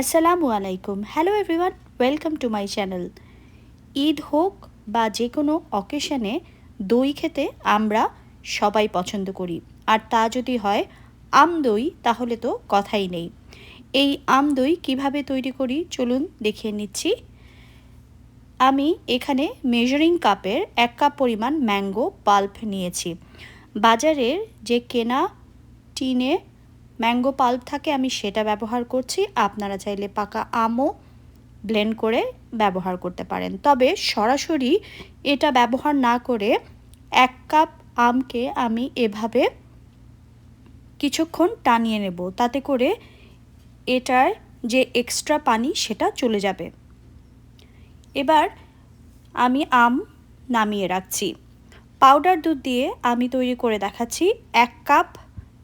আসসালামু আলাইকুম hello everyone welcome to my channel Eid হোক বা যে কোনো অকেশনে দই খেতে আমরা সবাই পছন্দ করি। আর তা যদি হয় আম দই, তাহলে তো কথাই নেই। এই আম দই কীভাবে তৈরি করি চলুন দেখিয়ে নিচ্ছি। আমি এখানে মেজারিং কাপের এক কাপ পরিমাণ ম্যাঙ্গো পাল্প নিয়েছি। বাজারের যে কেনা টিনে ম্যাঙ্গো পাল্প থাকে, আমি সেটা ব্যবহার করছি। আপনারা চাইলে পাকা আমও ব্লেন্ড করে ব্যবহার করতে পারেন। তবে সরাসরি এটা ব্যবহার না করে এক কাপ আমকে আমি এভাবে কিছুক্ষণ টানিয়ে নেব। তাতে করে এটার যে এক্সট্রা পানি, সেটা চলে যাবে। এবার আমি আম নামিয়ে রাখছি। পাউডার দুধ দিয়ে আমি তৈরি করে দেখাচ্ছি। এক cup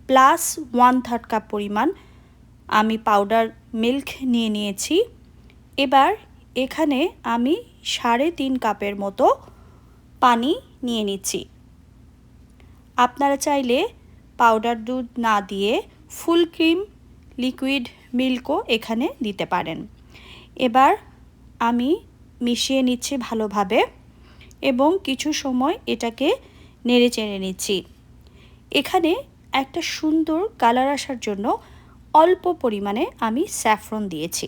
plus one third cup পরিমাণ আমি পাউডার মিল্ক নিয়ে নিয়েছি। এবার এখানে আমি সাড়ে তিন কাপের মতো পানি নিয়ে নিচ্ছি। আপনারা চাইলে পাউডার দুধ না দিয়ে ফুল ক্রিম লিকুইড মিল্কও এখানে দিতে পারেন। এবার আমি মিশিয়ে নিচ্ছি ভালোভাবে এবং কিছু সময় এটাকে নেড়ে চেড়ে নিচ্ছি। এখানে একটা সুন্দর কালার আসার জন্য অল্প পরিমাণে আমি স্যাফরন দিয়েছি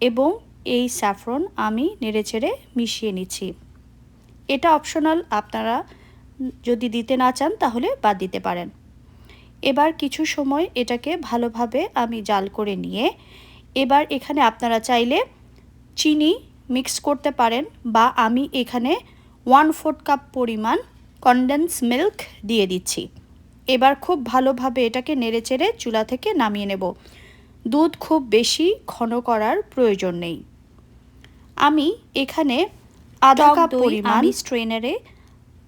এবং এই স্যাফরন আমি নেড়েচেড়ে মিশিয়ে নিচ্ছি। এটা অপশনাল, আপনারা যদি দিতে না চান তাহলে বাদ দিতে পারেন। এবার কিছু সময় এটাকে ভালোভাবে আমি জাল করে নিয়ে এবার এখানে আপনারা চাইলে চিনি মিক্স করতে পারেন বা আমি এখানে ওয়ান ফোর্থ কাপ পরিমাণ কনডেন্স মিল্ক দিয়ে দিচ্ছি। এবার খুব ভালোভাবে এটাকে নেড়েচেড়ে চুলা থেকে নামিয়ে নেব। দুধ খুব বেশি ঘন করার প্রয়োজন নেই। আমি এখানে আধা কাপ পরিমাণ স্ট্রেনারে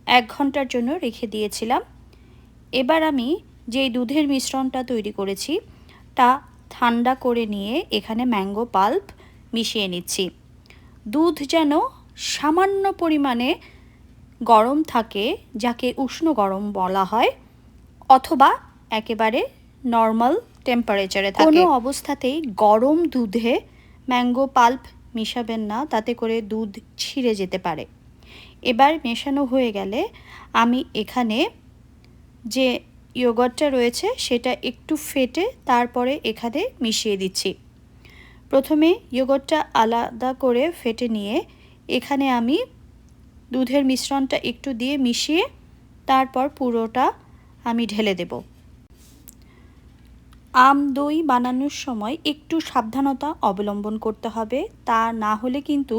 এক ঘণ্টার জন্য রেখে দিয়েছিলাম। এবার আমি যেই দুধের মিশ্রণটা তৈরি করেছি তা ঠান্ডা করে নিয়ে এখানে ম্যাঙ্গো পাল্প মিশিয়ে নিচ্ছি। দুধ যেন সামান্য পরিমাণে গরম থাকে যাকে উষ্ণ গরম বলা হয় অথবা একেবারে নর্মাল টেম্পারেচারে থাকে। কোনো অবস্থাতেই গরম দুধে ম্যাঙ্গো পাল্প মিশাবেন না তাতে করে দুধ ছিঁড়ে যেতে পারে। এবার মেশানো হয়ে গেলে আমি এখানে যে ইয়োগটটা রয়েছে সেটা একটু ফেটে তারপরে এখানে মিশিয়ে দিচ্ছি। প্রথমে ইয়োগটটা আলাদা করে ফেটে নিয়ে এখানে আমি দুধের মিশ্রণটা একটু দিয়ে মিশিয়ে তারপর পুরোটা আমি ঢেলে দেব। আম, দই বানানোর সময় একটু সাবধানতা অবলম্বন করতে হবে। তা না হলে কিন্তু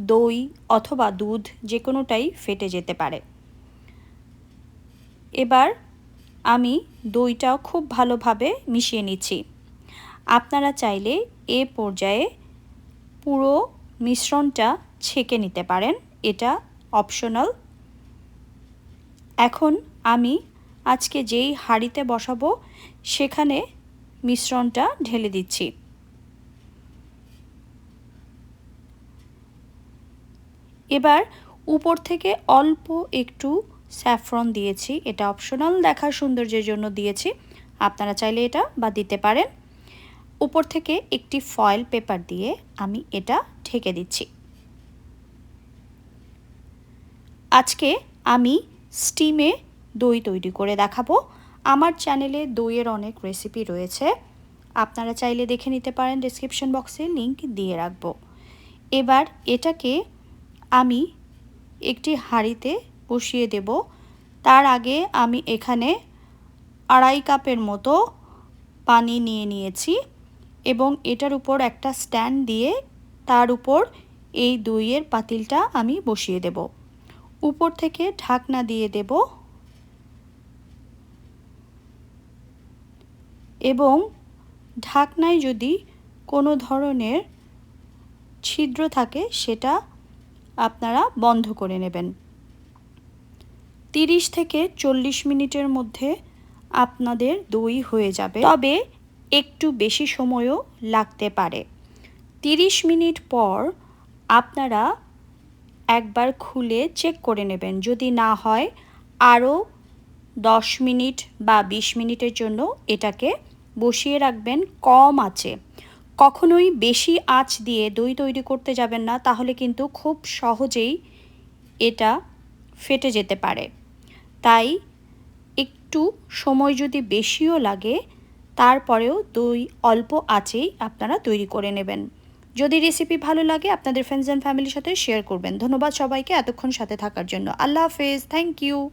দই অথবা দুধ যে কোনোটাই ফেটে যেতে পারে। এবার আমি দইটাও খুব ভালোভাবে মিশিয়ে নিচ্ছি। আপনারা চাইলে এ পর্যায়ে পুরো মিশ্রণটা ছেঁকে নিতে পারেন। এটা অপশনাল। এখন আমি আজকে যেই হাঁড়িতে বসাবো, সেখানে মিশ্রণটা ঢেলে দিচ্ছি। এবার উপর থেকে অল্প একটু স্যাফরন দিয়েছি। এটা অপশনাল দেখার সৌন্দর্যের জন্য দিয়েছি। আপনারা চাইলে এটা বা দিতে পারেন। উপর থেকে একটি ফয়েল পেপার দিয়ে আমি এটা ঢেকে দিচ্ছি। আজকে আমি স্টিমে দই তৈরি করে দেখাবো। আমার চ্যানেলে দইয়ের অনেক রেসিপি রয়েছে। আপনারা চাইলে দেখে নিতে পারেন ডিসক্রিপশন বক্সে লিংক দিয়ে রাখব। এবার এটাকে আমি একটি হাঁড়িতে বসিয়ে দেব। তার আগে আমি এখানে আড়াই কাপের মতো পানি নিয়ে নিয়েছি এবং এটার উপর একটা স্ট্যান্ড দিয়ে তার উপর এই দইয়ের পাতিলটা আমি বসিয়ে দেব। উপর থেকে ঢাকনা দিয়ে দেব। এবং ঢাকনায় যদি কোনো ধরনের ছিদ্র থাকে, সেটা আপনারা বন্ধ করে নেবেন। তিরিশ থেকে চল্লিশ মিনিটের মধ্যে আপনাদের দই হয়ে যাবে। তবে একটু বেশি সময়ও লাগতে পারে। তিরিশ মিনিট পর আপনারা একবার খুলে চেক করে নেবেন। যদি না হয়, আরও দশ মিনিট বা বিশ মিনিটের জন্য এটাকে বসিয়ে রাখবেন, কম আছে কখনোই বেশি আঁচ দিয়ে দই তৈরি করতে যাবেন না, তাহলে কিন্তু খুব সহজেই এটা ফেটে যেতে পারে। তাই একটু সময় যদি বেশিও লাগে, তারপরেও দই অল্প আঁচেই আপনারা তৈরি করে নেবেন। যদি রেসিপি ভালো লাগে, আপনাদের ফ্রেন্ডস অ্যান্ড ফ্যামিলির সাথে শেয়ার করবেন। ধন্যবাদ সবাইকে এতক্ষণ সাথে থাকার জন্য। আল্লাহ হাফেজ। Thank you